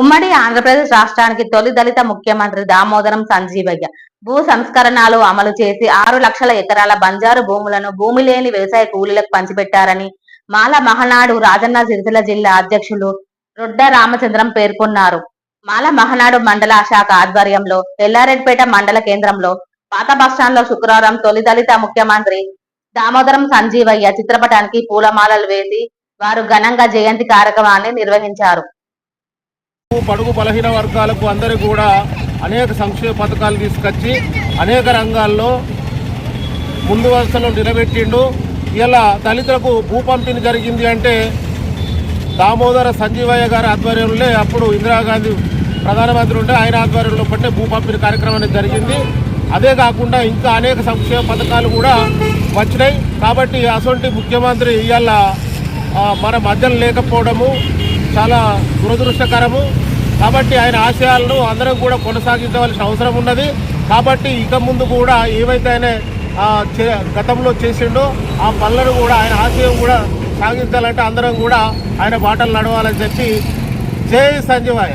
ఉమ్మడి ఆంధ్రప్రదేశ్ రాష్ట్రానికి తొలి దళిత ముఖ్యమంత్రి దామోదరం సంజీవయ్య. భూ సంస్కరణలు అమలు చేసి ఆరు లక్షల ఎకరాల బంజారు భూములను భూమి లేని వ్యవసాయ కూలీలకు పంచిపెట్టారని మాల మహనాడు రాజన్న సిరిసిల్ల జిల్లా అధ్యక్షులు రొడ్డ రామచంద్రం పేర్కొన్నారు. మాల మహనాడు మండల శాఖ ఆధ్వర్యంలో ఎల్లారెడ్డిపేట మండల కేంద్రంలో పాత బస్టాండ్లో శుక్రవారం తొలి దళిత ముఖ్యమంత్రి దామోదరం సంజీవయ్య చిత్రపటానికి పూలమాలలు వేసి వారు ఘనంగా జయంతి కార్యక్రమాన్ని నిర్వహించారు. పడుగు బలహీన వర్గాలకు అందరూ కూడా అనేక సంక్షేమ పథకాలు తీసుకొచ్చి అనేక రంగాల్లో ముందు వరుసలో నిలబెట్టిండు. ఇలా దళితులకు భూ పంపిణీ జరిగింది అంటే దామోదర సంజీవయ్య గారి ఆధ్వర్యంలో అప్పుడు ఇందిరాగాంధీ ప్రధానమంత్రి ఉంటే ఆయన ఆధ్వర్యంలో పట్టే భూ పంపిణీ కార్యక్రమం జరిగింది. అదే కాకుండా ఇంకా అనేక సంక్షేమ పథకాలు కూడా వచ్చినాయి. కాబట్టి అటువంటి ముఖ్యమంత్రి ఇవాళ మన మధ్యలో లేకపోవడము చాలా దురదృష్టకరము. కాబట్టి ఆయన ఆశయాలను అందరం కూడా కొనసాగించవలసిన అవసరం ఉన్నది. కాబట్టి ఇక ముందు కూడా ఏవైతే ఆయన చే- గతంలో చేసిండో ఆ పనులను కూడా ఆయన ఆశయం కూడా సాగించాలంటే అందరం కూడా ఆయన బాటలు నడవాలని చెప్పి జై సంజీవయ్య.